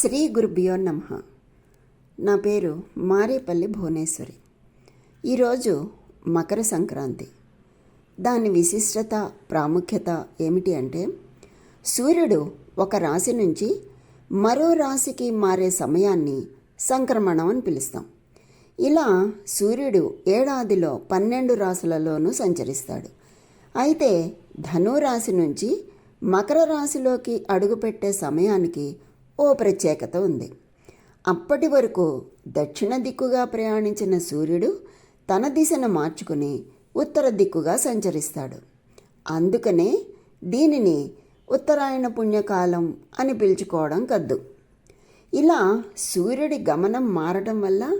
శ్రీ గురుభ్యో నమ. నా పేరు మారేపల్లి భువనేశ్వరి. ఈరోజు మకర సంక్రాంతి. దాని విశిష్టత ప్రాముఖ్యత ఏమిటి అంటే సూర్యుడు ఒక రాశి నుంచి మరో రాశికి మారే సమయాన్ని సంక్రమణం అని పిలుస్తాం. ఇలా సూర్యుడు ఏడాదిలో పన్నెండు రాశులలోనూ సంచరిస్తాడు. అయితే ధనురాశి నుంచి మకర రాశిలోకి అడుగుపెట్టే సమయానికి ఓ ప్రత్యేకత ఉంది. అప్పటి వరకు దక్షిణ దిక్కుగా ప్రయాణించిన సూర్యుడు తన దిశను మార్చుకుని ఉత్తర దిక్కుగా సంచరిస్తాడు. అందుకనే దీనిని ఉత్తరాయణ పుణ్యకాలం అని పిలుచుకోవడం కద్దు. ఇలా సూర్యుడి గమనం మారడం వల్ల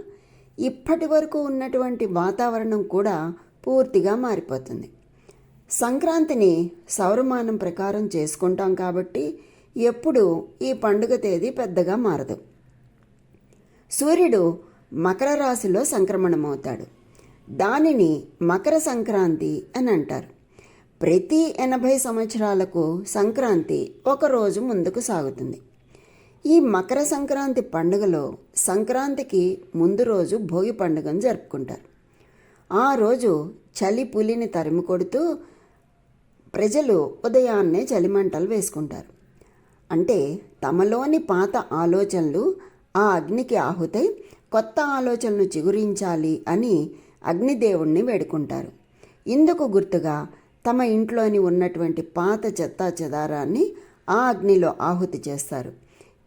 ఇప్పటి వరకు ఉన్నటువంటి వాతావరణం కూడా పూర్తిగా మారిపోతుంది. సంక్రాంతిని సౌరమానం ప్రకారం చేసుకుంటాం కాబట్టి ఎప్పుడు ఈ పండుగ తేదీ పెద్దగా మారదు. సూర్యుడు మకర రాశిలో సంక్రమణమవుతాడు. దానిని మకర సంక్రాంతి అని అంటారు. ప్రతి ఎనభై సంవత్సరాలకు సంక్రాంతి ఒకరోజు ముందుకు సాగుతుంది. ఈ మకర సంక్రాంతి పండుగలో సంక్రాంతికి ముందు రోజు భోగి పండుగను జరుపుకుంటారు. ఆ రోజు చలి పులిని తరిమి కొడుతూ ప్రజలు ఉదయాన్నే చలిమంటలు వేసుకుంటారు. అంటే తమలోని పాత ఆలోచనలు ఆ అగ్నికి ఆహుతై కొత్త ఆలోచనలు చిగురించాలి అని అగ్నిదేవుణ్ణి వేడుకుంటారు. ఇందుకు గుర్తుగా తమ ఇంట్లోని ఉన్నటువంటి పాత చెత్తా చెదారాన్ని ఆ అగ్నిలో ఆహుతి చేస్తారు.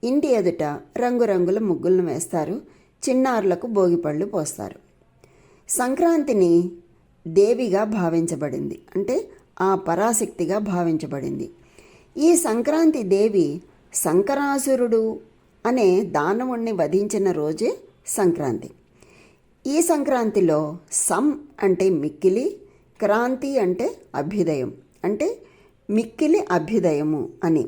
ఇంటి ఎదుట రంగురంగుల ముగ్గులను వేస్తారు. చిన్నారులకు భోగిపళ్ళు పోస్తారు. సంక్రాంతిని దేవిగా భావించబడింది. అంటే ఆ పరాశక్తిగా భావించబడింది. ఈ సంక్రాంతి దేవి శంకరాసురుడు అనే దానవుణ్ణి వధించిన రోజే సంక్రాంతి. ఈ సంక్రాంతిలో సం అంటే మిక్కిలి క్రాంతి అంటే అభ్యుదయం అంటే మిక్కిలి అభ్యుదయము అని.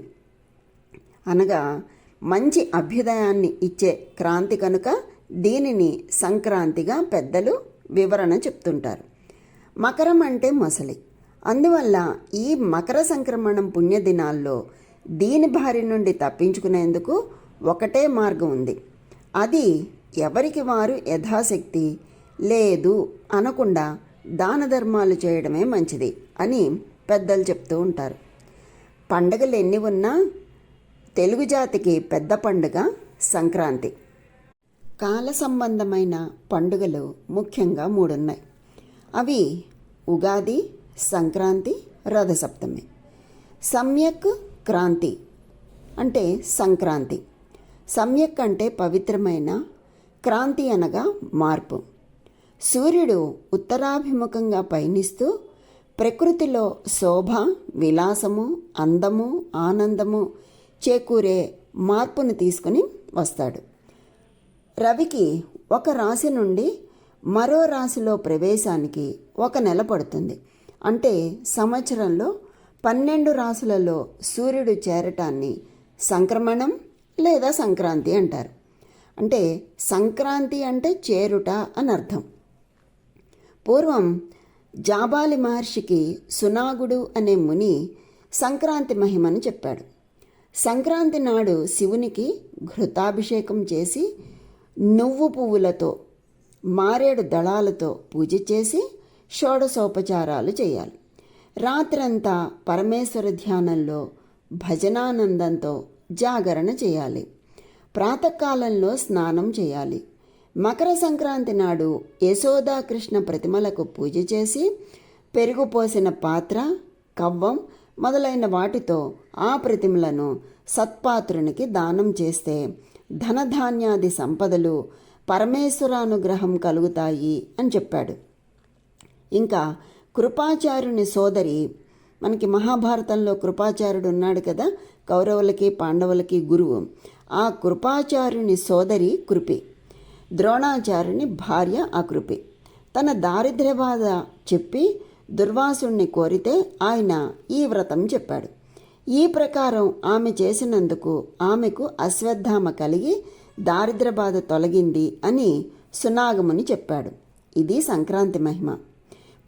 అనగా మంచి అభ్యుదయాన్ని ఇచ్చే క్రాంతి కనుక దీనిని సంక్రాంతిగా పెద్దలు వివరణ చెప్తుంటారు. మకరం అంటే మొసలి అందువల్ల ఈ మకర సంక్రమణం పుణ్యదినాల్లో దీని బారి నుండి తప్పించుకునేందుకు ఒకటే మార్గం ఉంది. అది ఎవరికి వారు యథాశక్తి లేదు అనకుండా దాన ధర్మాలు చేయడమే మంచిది అని పెద్దలు చెప్తూ ఉంటారు. పండగలు ఎన్ని ఉన్నా తెలుగు జాతికి పెద్ద పండుగ సంక్రాంతి. కాల సంబంధమైన పండుగలు ముఖ్యంగా మూడున్నాయి. అవి ఉగాది సంక్రాంతి రథసప్తమి. సమ్యక్ క్రాంతి అంటే సంక్రాంతి. సమ్యక్ అంటే పవిత్రమైన క్రాంతి అనగా మార్పు. సూర్యుడు ఉత్తరాభిముఖంగా పయనిస్తూ ప్రకృతిలో శోభ విలాసము అందము ఆనందము చేకూరే మార్పును తీసుకుని వస్తాడు. రవికి ఒక రాశి నుండి మరో రాశిలో ప్రవేశానికి ఒక నెల పడుతుంది. అంటే సంవత్సరంలో పన్నెండు రాసులలో సూర్యుడు చేరటాన్ని సంక్రమణం లేదా సంక్రాంతి అంటారు. అంటే సంక్రాంతి అంటే చేరుట అని అర్థం. పూర్వం జాబాలి మహర్షికి సునాగుడు అనే ముని సంక్రాంతి మహిమను చెప్పాడు. సంక్రాంతి నాడు శివునికి ఘృతాభిషేకం చేసి నువ్వు పువ్వులతో మారేడు దళాలతో పూజ చేసి షోడశోపచారాలు చేయాలి. రాత్రంతా పరమేశ్వర ధ్యానంలో భజనానందంతో జాగరణ చేయాలి. ప్రాతకాలంలో స్నానం చేయాలి. మకర సంక్రాంతి నాడు యశోదాకృష్ణ ప్రతిమలకు పూజ చేసి పెరుగు పోసిన పాత్ర కవ్వం మొదలైన వాటితో ఆ ప్రతిమలను సత్పాత్రునికి దానం చేస్తే ధనధాన్యాది సంపదలు పరమేశ్వరానుగ్రహం కలుగుతాయి అని చెప్పాడు. ఇంకా కృపాచార్యుని సోదరి మనకి మహాభారతంలో కృపాచార్యుడు ఉన్నాడు కదా కౌరవులకి పాండవులకి గురువు. ఆ కృపాచార్యుని సోదరి కృపి. ద్రోణాచార్యుని భార్య ఆ కృపి. తన దారిద్ర్య బాధ చెప్పి దుర్వాసుణ్ణి కోరితే ఆయన ఈ వ్రతం చెప్పాడు. ఈ ప్రకారం ఆమె చేసినందుకు ఆమెకు అశ్వత్థామ కలిగి దారిద్ర బాధ తొలగింది అని సునాగముని చెప్పాడు. ఇది సంక్రాంతి మహిమ.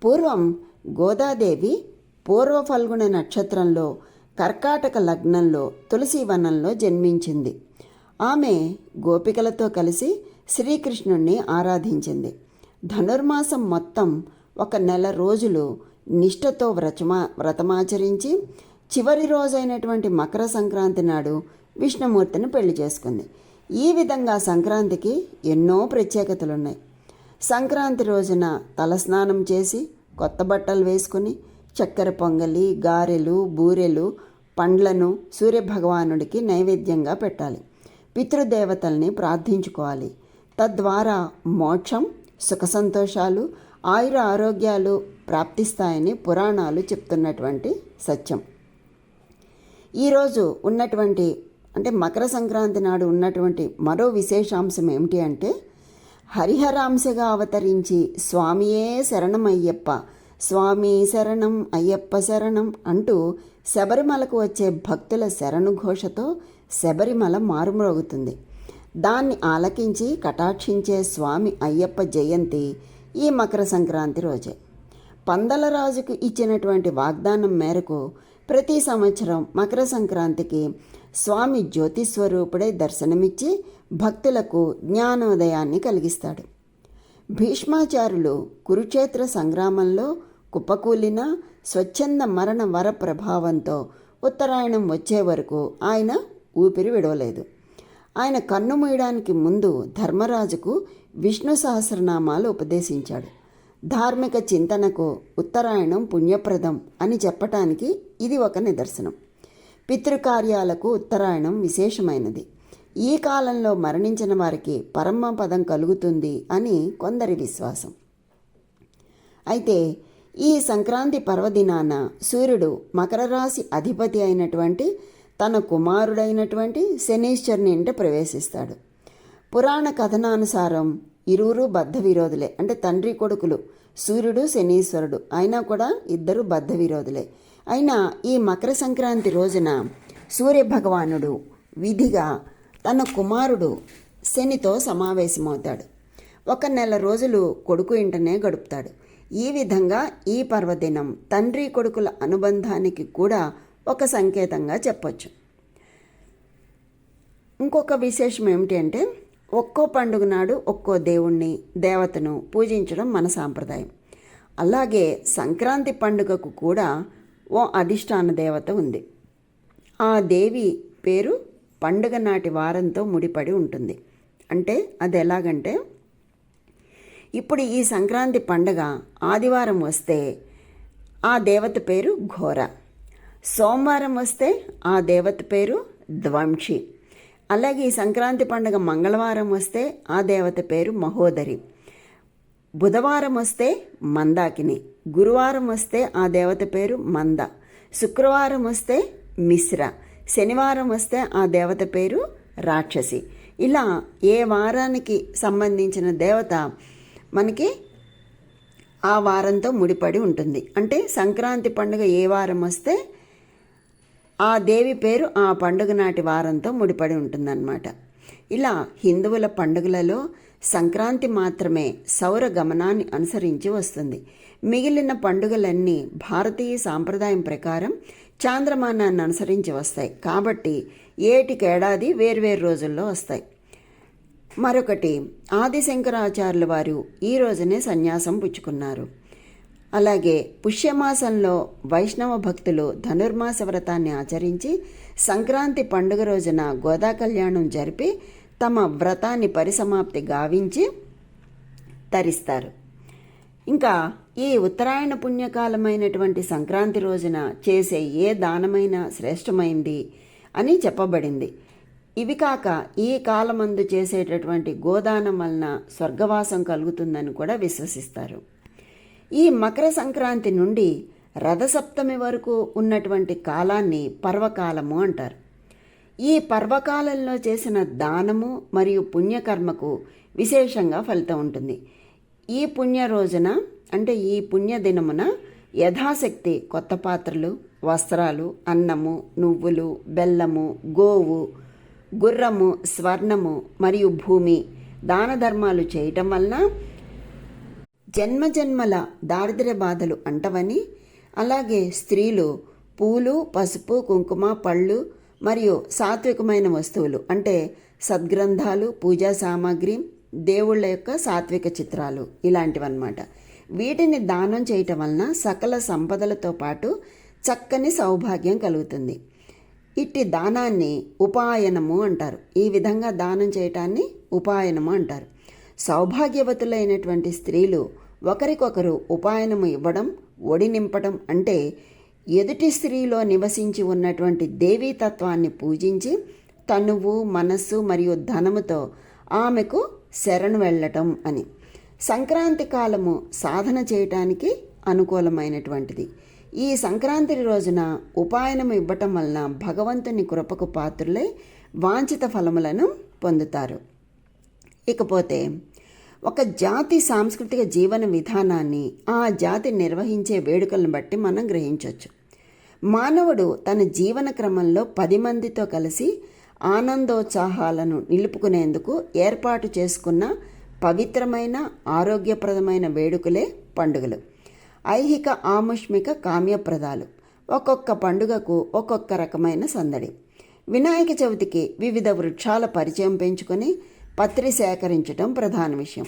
పూర్వం గోదాదేవి పూర్వ ఫల్గుణ నక్షత్రంలో కర్కాటక లగ్నంలో తులసి వనంలో జన్మించింది. ఆమె గోపికలతో కలిసి శ్రీకృష్ణుణ్ణి ఆరాధించింది. ధనుర్మాసం మొత్తం ఒక నెల రోజులు నిష్ఠతో వ్రతమా వ్రతమాచరించి చివరి రోజైనటువంటి మకర సంక్రాంతి నాడు విష్ణుమూర్తిని పెళ్ళి చేసుకుంది. ఈ విధంగా సంక్రాంతికి ఎన్నో ప్రత్యేకతలున్నాయి. సంక్రాంతి రోజున తలస్నానం చేసి కొత్త బట్టలు వేసుకుని చక్కెర పొంగలి గారెలు బూరెలు పండ్లను సూర్యభగవానుడికి నైవేద్యంగా పెట్టాలి. పితృదేవతల్ని ప్రార్థించుకోవాలి. తద్వారా మోక్షం సుఖ సంతోషాలు ఆయుర ఆరోగ్యాలు ప్రాప్తిస్తాయని పురాణాలు చెప్తున్నటువంటి సత్యం. ఈరోజు ఉన్నటువంటి అంటే మకర సంక్రాంతి నాడు ఉన్నటువంటి మరో విశేషాంశం ఏమిటి అంటే హరిహరాంశగా అవతరించి స్వామియే శరణమయ్యప్ప. స్వామి శరణం అయ్యప్ప శరణం అంటూ శబరిమలకు వచ్చే భక్తుల శరణు ఘోషతో శబరిమల మారుమ్రోగుతుంది. దాన్ని ఆలకించి కటాక్షించే స్వామి అయ్యప్ప జయంతి ఈ మకర సంక్రాంతి రోజే. పందలరాజుకు ఇచ్చినటువంటి వాగ్దానం మేరకు ప్రతి సంవత్సరం మకర సంక్రాంతికి స్వామి జ్యోతిస్వరూపుడై దర్శనమిచ్చి భక్తులకు జ్ఞానోదయాన్ని కలిగిస్తాడు. భీష్మాచారులు కురుక్షేత్ర సంగ్రామంలో కుప్పకూలిన స్వచ్ఛంద మరణ వర ప్రభావంతో ఉత్తరాయణం వచ్చే వరకు ఆయన ఊపిరి విడవలేదు. ఆయన కన్ను మూయడానికి ముందు ధర్మరాజుకు విష్ణు సహస్రనామాలు ఉపదేశించాడు. ధార్మిక చింతనకు ఉత్తరాయణం పుణ్యప్రదం అని చెప్పటానికి ఇది ఒక నిదర్శనం. పితృకార్యాలకు ఉత్తరాయణం విశేషమైనది. ఈ కాలంలో మరణించిన వారికి పరమ పదం కలుగుతుంది అని కొందరి విశ్వాసం. అయితే ఈ సంక్రాంతి పర్వదినాన సూర్యుడు మకర రాశి అధిపతి అయినటువంటి తన కుమారుడైనటువంటి శనీశ్వరుని ఇంట ప్రవేశిస్తాడు. పురాణ కథనానుసారం ఇరువురు బద్ధ విరోధులే. అంటే తండ్రి కొడుకులు సూర్యుడు శనీశ్వరుడు. అయినా కూడా ఇద్దరు బద్ధ విరోధులే. అయినా ఈ మకర సంక్రాంతి రోజున సూర్య భగవానుడు విధిగా తన కుమారుడు శనితో సమావేశమవుతాడు. ఒక నెల రోజులు కొడుకు ఇంటనే గడుపుతాడు. ఈ విధంగా ఈ పర్వదినం తండ్రి కొడుకుల అనుబంధానికి కూడా ఒక సంకేతంగా చెప్పొచ్చు. ఇంకొక విశేషం ఏమిటి అంటే ఒక్కో పండుగ నాడు ఒక్కో దేవుణ్ణి దేవతను పూజించడం మన సాంప్రదాయం. అలాగే సంక్రాంతి పండుగకు కూడా ఓ అధిష్టాన దేవత ఉంది. ఆ దేవి పేరు పండుగ నాటి వారంతో ముడిపడి ఉంటుంది. అంటే అది ఎలాగంటే ఇప్పుడు ఈ సంక్రాంతి పండగ ఆదివారం వస్తే ఆ దేవత పేరు ఘోర. సోమవారం వస్తే ఆ దేవత పేరు ధ్వంషి. అలాగే ఈ సంక్రాంతి పండుగ మంగళవారం వస్తే ఆ దేవత పేరు మహోదరి. బుధవారం వస్తే మందాకిని గురువారం వస్తే ఆ దేవత పేరు మంద శుక్రవారం వస్తే మిశ్ర శనివారం వస్తే ఆ దేవత పేరు రాక్షసి. ఇలా ఏ వారానికి సంబంధించిన దేవత మనకి ఆ వారంతో ముడిపడి ఉంటుంది. అంటే సంక్రాంతి పండుగ ఏ వారం వస్తే ఆ దేవి పేరు ఆ పండుగ నాటి వారంతో ముడిపడి ఉంటుందన్నమాట. ఇలా హిందువుల పండుగలలో సంక్రాంతి మాత్రమే సౌర గమనాన్ని అనుసరించి వస్తుంది. మిగిలిన పండుగలన్నీ భారతీయ సాంప్రదాయం ప్రకారం చాంద్రమానాన్ని అనుసరించి వస్తాయి. కాబట్టి ఏటికేడాది వేర్వేరు రోజుల్లో వస్తాయి. మరొకటి ఆదిశంకరాచార్యుల వారు ఈ రోజునే సన్యాసం పుచ్చుకున్నారు. అలాగే పుష్యమాసంలో వైష్ణవ భక్తులు ధనుర్మాస వ్రతాన్ని ఆచరించి సంక్రాంతి పండుగ రోజున గోదా కళ్యాణం జరిపి తమ వ్రతాన్ని పరిసమాప్తి గావించి తరిస్తారు. ఇంకా ఈ ఉత్తరాయణ పుణ్యకాలమైనటువంటి సంక్రాంతి రోజున చేసే ఏ దానమైనా శ్రేష్టమైంది అని చెప్పబడింది. ఇవి కాక ఈ కాలమందు చేసేటటువంటి గోదానం వలన స్వర్గవాసం కలుగుతుందని కూడా విశ్వసిస్తారు. ఈ మకర సంక్రాంతి నుండి రథసప్తమి వరకు ఉన్నటువంటి కాలాన్ని పర్వకాలము అంటారు. ఈ పర్వకాలంలో చేసిన దానము మరియు పుణ్యకర్మకు విశేషంగా ఫలితం ఉంటుంది. ఈ పుణ్య రోజున అంటే ఈ పుణ్య దినమున యథాశక్తి కొత్త పాత్రలు వస్త్రాలు అన్నము నువ్వులు బెల్లము గోవు గుర్రము స్వర్ణము మరియు భూమి దాన ధర్మాలు చేయటం వలన జన్మజన్మల దారిద్ర్య బాధలు అంటవని అలాగే స్త్రీలు పూలు పసుపు కుంకుమ పళ్ళు మరియు సాత్వికమైన వస్తువులు అంటే సద్గ్రంథాలు పూజా సామాగ్రి దేవుళ్ళ యొక్క సాత్విక చిత్రాలు ఇలాంటివన్నమాట. వీటిని దానం చేయటం వలన సకల సంపదలతో పాటు చక్కని సౌభాగ్యం కలుగుతుంది. ఇట్టి దానాన్ని ఉపాయనము అంటారు. ఈ విధంగా దానం చేయటాన్ని ఉపాయనము అంటారు. సౌభాగ్యవతులైనటువంటి స్త్రీలు ఒకరికొకరు ఉపాయనము ఇవ్వడం ఒడి నింపడం అంటే ఎదుటి స్త్రీలో నివసించి ఉన్నటువంటి దేవీతత్వాన్ని పూజించి తనువు మనస్సు మరియు ధనముతో ఆమెకు శరణు వెళ్ళటం అని. సంక్రాంతి కాలము సాధన చేయటానికి అనుకూలమైనటువంటిది. ఈ సంక్రాంతి రోజున ఉపాయనం ఇవ్వటం వలన భగవంతుని కృపకు పాత్రులై వాంఛిత ఫలములను పొందుతారు. ఇకపోతే ఒక జాతి సాంస్కృతిక జీవన విధానాన్ని ఆ జాతి నిర్వహించే వేడుకలను బట్టి మనం గ్రహించవచ్చు మానవుడు తన జీవన క్రమంలో పది మందితో కలిసి ఆనందోత్సాహాలను నిలుపుకునేందుకు ఏర్పాటు చేసుకున్న పవిత్రమైన ఆరోగ్యప్రదమైన వేడుకలే పండుగలు. ఐహిక ఆముష్మిక కామ్యప్రదాలు. ఒక్కొక్క పండుగకు ఒక్కొక్క రకమైన సందడి. వినాయక చవితికి వివిధ వృక్షాల పరిచయం పెంచుకొని పత్రి సేకరించడం ప్రధాన విషయం.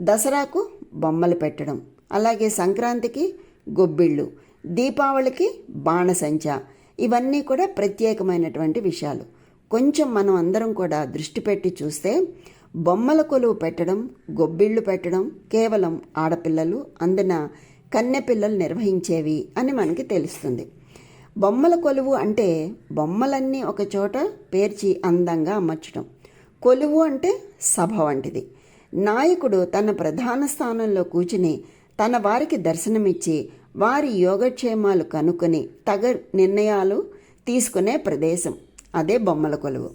దసరాకు బొమ్మలు పెట్టడం. అలాగే సంక్రాంతికి గొబ్బిళ్ళు. దీపావళికి బాణసంచ. ఇవన్నీ కూడా ప్రత్యేకమైనటువంటి విషయాలు. కొంచెం మనం అందరం కూడా దృష్టి పెట్టి చూస్తే బొమ్మల కొలువు పెట్టడం గొబ్బిళ్ళు పెట్టడం కేవలం ఆడపిల్లలు అందున కన్నెపిల్లలు నిర్వహించేవి అని మనకి తెలుస్తుంది. బొమ్మల కొలువు అంటే బొమ్మలన్నీ ఒక చోట పేర్చి అందంగా అమర్చడం కొలువు అంటే సభ వంటిది. నాయకుడు తన ప్రధాన స్థానంలో కూర్చుని తన వారికి దర్శనమిచ్చి వారి యోగక్షేమాలు కనుక్కొని తగ నిర్ణయాలు తీసుకునే ప్రదేశం. అదే బొమ్మల కొలువు.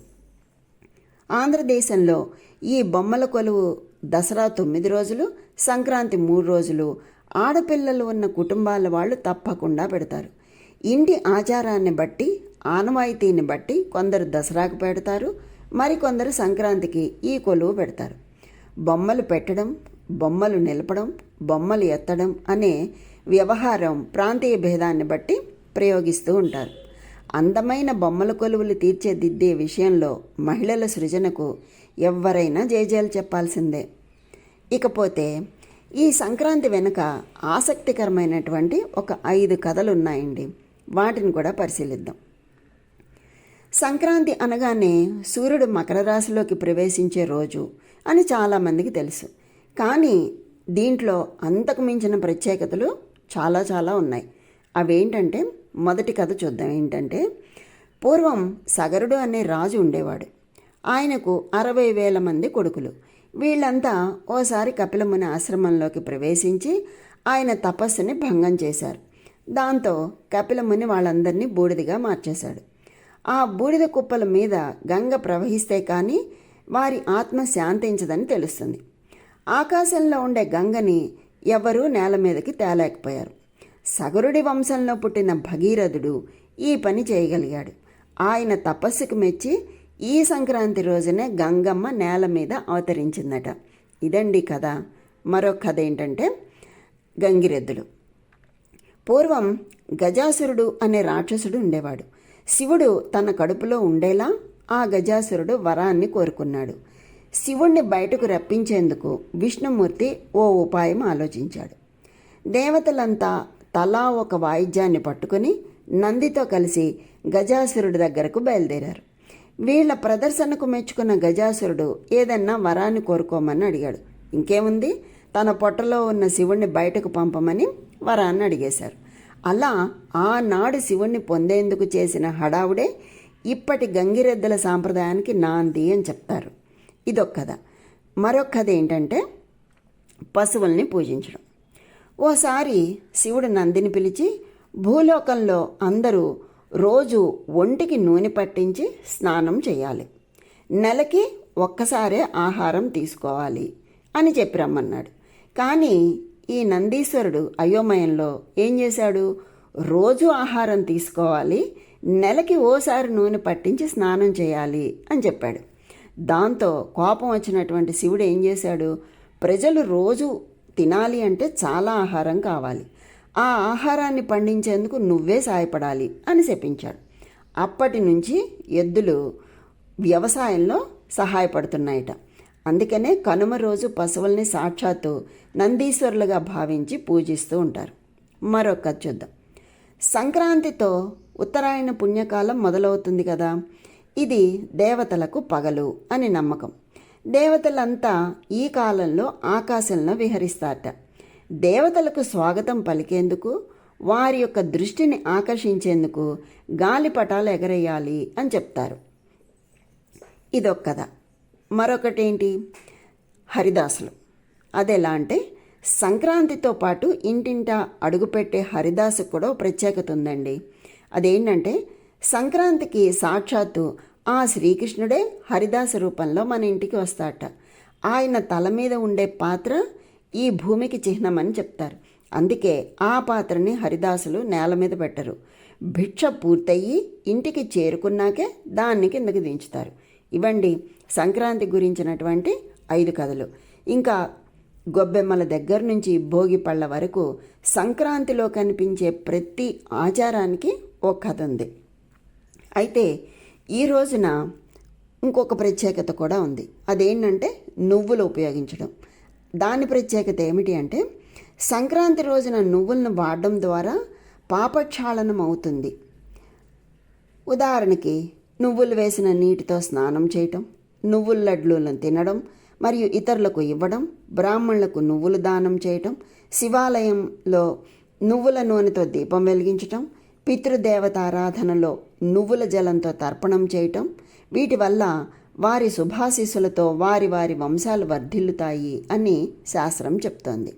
ఆంధ్రదేశంలో ఈ బొమ్మల కొలువు దసరా తొమ్మిది రోజులు సంక్రాంతి మూడు రోజులు ఆడపిల్లలు ఉన్న కుటుంబాల వాళ్ళు తప్పకుండా పెడతారు. ఇంటి ఆచారాన్ని బట్టి ఆనవాయితీని బట్టి కొందరు దసరాకు పెడతారు మరికొందరు సంక్రాంతికి ఈ కొలువు పెడతారు. బొమ్మలు పెట్టడం బొమ్మలు నిలపడం బొమ్మలు ఎత్తడం అనే వ్యవహారం ప్రాంతీయ భేదాన్ని బట్టి ప్రయోగిస్తూ ఉంటారు. అందమైన బొమ్మల కొలువులు తీర్చేదిద్దే విషయంలో మహిళల సృజనకు ఎవరైనా జయజయాలు చెప్పాల్సిందే. ఇకపోతే ఈ సంక్రాంతి వెనుక ఆసక్తికరమైనటువంటి ఒక ఐదు కథలు ఉన్నాయండి వాటిని కూడా పరిశీలిద్దాం. సంక్రాంతి అనగానే సూర్యుడు మకర రాశిలోకి ప్రవేశించే రోజు అని చాలామందికి తెలుసు. కానీ దీంట్లో అంతకు మించిన ప్రత్యేకతలు చాలా చాలా ఉన్నాయి. అవేంటంటే మొదటి కథ చూద్దాం. ఏంటంటే పూర్వం సగరుడు అనే రాజు ఉండేవాడు. ఆయనకు అరవై వేల మంది కొడుకులు. వీళ్ళంతా ఓసారి కపిలముని ఆశ్రమంలోకి ప్రవేశించి ఆయన తపస్సుని భంగం చేశారు. దాంతో కపిలముని వాళ్ళందరినీ బూడిదిగా మార్చేశాడు. ఆ బూడిద కుప్పల మీద గంగ ప్రవహిస్తే కానీ వారి ఆత్మ శాంతించదని తెలుస్తుంది. ఆకాశంలో ఉండే గంగని ఎవరూ నేల మీదకి తేలేకపోయారు. సగరుడి వంశంలో పుట్టిన భగీరథుడు ఈ పని చేయగలిగాడు. ఆయన తపస్సుకు మెచ్చి ఈ సంక్రాంతి రోజునే గంగమ్మ నేల మీద అవతరించిందట. ఇదండి కథ. మరో కథ ఏంటంటే గంగిరెద్దులు. పూర్వం గజాసురుడు అనే రాక్షసుడు ఉండేవాడు. శివుడు తన కడుపులో ఉండేలా ఆ గజాసురుడు వరాన్ని కోరుకున్నాడు. శివుణ్ణి బయటకు రప్పించేందుకు విష్ణుమూర్తి ఓ ఉపాయం ఆలోచించాడు. దేవతలంతా తలా ఒక వాయిద్యాన్ని పట్టుకుని నందితో కలిసి గజాసురుడి దగ్గరకు బయలుదేరారు. వీళ్ళ ప్రదర్శనకు మెచ్చుకున్న గజాసురుడు ఏదన్నా వరాన్ని కోరుకోమని అడిగాడు. ఇంకేముంది? తన పొట్టలో ఉన్న శివుణ్ణి బయటకు పంపమని వరాన్ని అడిగేశారు. అలా ఆనాడు శివుణ్ణి పొందేందుకు చేసిన హడావుడే ఇప్పటి గంగిరెద్దుల సాంప్రదాయానికి నాంది అని చెప్తారు. ఇదొక కథ. మరొక కథ ఏంటంటే పశువుల్ని పూజించడం. ఓసారి శివుడు నందిని పిలిచి భూలోకంలో అందరూ రోజు ఒంటికి నూనె పట్టించి స్నానం చేయాలి. నెలకి ఒక్కసారే ఆహారం తీసుకోవాలి అని చెప్పి రమ్మన్నాడు. కానీ ఈ నందీశ్వరుడు అయోమయంలో ఏం చేశాడు? రోజు ఆహారం తీసుకోవాలి నెలకి ఓసారి నూనె పట్టించి స్నానం చేయాలి అని చెప్పాడు. దాంతో కోపం వచ్చినటువంటి శివుడు ఏం చేశాడు? ప్రజలు రోజు తినాలి అంటే చాలా ఆహారం కావాలి. ఆ ఆహారాన్ని పండించేందుకు నువ్వే సాయపడాలి అని చెప్పించాడు అప్పటి నుంచి ఎద్దులు వ్యవసాయంలో సహాయపడుతున్నాయట. అందుకనే కనుమ రోజు పశువుల్ని సాక్షాత్తు నందీశ్వరులుగా భావించి పూజిస్తూ ఉంటారు. మరొక చూద్దాం. సంక్రాంతితో ఉత్తరాయణ పుణ్యకాలం మొదలవుతుంది కదా. ఇది దేవతలకు పగలు అని నమ్మకం. దేవతలంతా ఈ కాలంలో ఆకాశంలో విహరిస్తారట. దేవతలకు స్వాగతం పలికేందుకు వారి యొక్క దృష్టిని ఆకర్షించేందుకు గాలిపటాలు ఎగరేయాలి అని చెప్తారు. ఇదొక్కదా మరొకటి మరొకటేంటి? హరిదాసులు. అదెలా అంటే సంక్రాంతితో పాటు ఇంటింటా అడుగుపెట్టే హరిదాసుకు కూడా ప్రత్యేకత ఉందండి. అదేంటంటే సంక్రాంతికి సాక్షాత్తు ఆ శ్రీకృష్ణుడే హరిదాస రూపంలో మన ఇంటికి వస్తాడట ఆయన తల మీద ఉండే పాత్ర ఈ భూమికి చిహ్నమని చెప్తారు. అందుకే ఆ పాత్రని హరిదాసులు నేల మీద పెట్టరు. భిక్ష పూర్తయి ఇంటికి చేరుకున్నాకే దాన్ని కిందకి దించుతారు. ఇవ్వండి. సంక్రాంతి గురించినటువంటి ఐదు కథలు. ఇంకా గొబ్బెమ్మల దగ్గర నుంచి భోగి పళ్ళ వరకు సంక్రాంతిలో కనిపించే ప్రతి ఆచారానికి ఒక కథ ఉంది. అయితే ఈ రోజున ఇంకొక ప్రత్యేకత కూడా ఉంది. అదేంటంటే నువ్వులు ఉపయోగించడం. దాని ప్రత్యేకత ఏమిటి అంటే సంక్రాంతి రోజున నువ్వులను వాడడం ద్వారా పాపక్షాళనం అవుతుంది. ఉదాహరణకి నువ్వులు వేసిన నీటితో స్నానం చేయటం నువ్వుల లడ్లూలను తినడం మరియు ఇతరులకు ఇవ్వడం బ్రాహ్మణులకు నువ్వులు దానం చేయటం శివాలయంలో నువ్వుల నూనెతో దీపం వెలిగించటం పితృదేవత ఆరాధనలో నువ్వుల జలంతో తర్పణం చేయటం వీటి వల్ల వారి శుభాశీస్సులతో వారి వారి వంశాలు వర్ధిల్లుతాయి అని శాస్త్రం చెప్తోంది.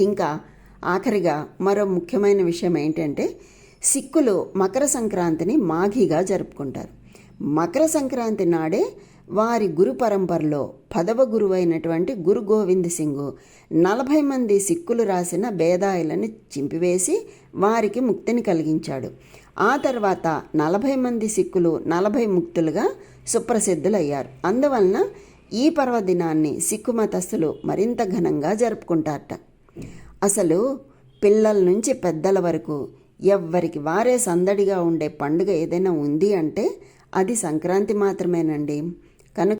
ఇంకా ఆఖరిగా మరో ముఖ్యమైన విషయం ఏంటంటే సిక్కులు మకర సంక్రాంతిని మాఘిగా జరుపుకుంటారు. మకర సంక్రాంతి నాడే వారి గురు పరంపరలో పదవ గురువైనటువంటి గురు గోవింద్ సింగ్ నలభై మంది సిక్కులు రాసిన బేదాయిలను చింపివేసి వారికి ముక్తిని కలిగించాడు. ఆ తర్వాత నలభై మంది సిక్కులు నలభై ముక్తులుగా సుప్రసిద్ధులయ్యారు. అందువలన ఈ పర్వదినాన్ని సిక్కు మతస్థులు మరింత ఘనంగా జరుపుకుంటారట. అసలు పిల్లల నుంచి పెద్దల వరకు ఎవ్వరికి వారే సందడిగా ఉండే పండుగ ఏదైనా ఉంది అంటే అది సంక్రాంతి మాత్రమేనండి.